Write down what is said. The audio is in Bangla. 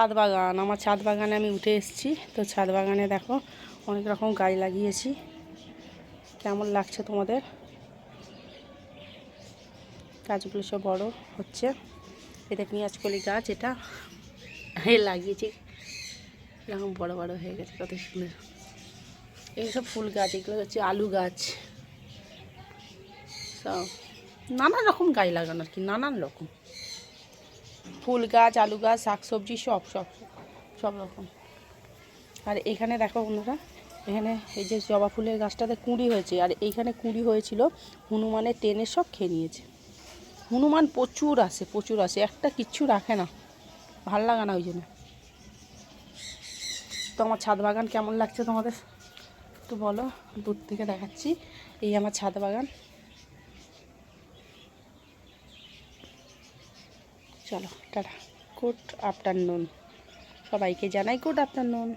ছাদ বাগান, আমার ছাদ বাগানে আমি উঠে এসেছি। তো ছাদ বাগানে দেখো অনেক রকম গাছ লাগিয়েছি। কেমন লাগছে তোমাদের? গাছগুলো সব বড় হচ্ছে। এটা পেঁয়াজকলি গাছ, এটা লাগিয়েছি। এরকম বড় বড় হয়ে গেছে, কত সুন্দর। এইসব ফুল গাছ, এগুলো হচ্ছে আলু গাছ। সব নানান রকম গাছ লাগানো আর কি, নানান রকম। ফুল গাছ, আলু গাছ শাকসবজি সব সব সব রকম। আর এখানে দেখো বন্ধুরা, এখানে এই যে জবা ফুলের গাছটাতে কুঁড়ি হয়েছে, আর এইখানে কুঁড়ি হয়েছিল, হনুমানের টেনে সব খেয়ে নিয়েছে। হনুমান প্রচুর আসে প্রচুর আসে, একটা কিচ্ছু রাখে না, ভালো লাগে না ওই জন্য। তো আমার ছাদ বাগান কেমন লাগছে তোমাদের? একটু বলো, দূর থেকে দেখাচ্ছি। এই আমার ছাদ বাগান। চলো টাটা। গুড আফটারনুন সবাইকে জানাই গুড আফটারনুন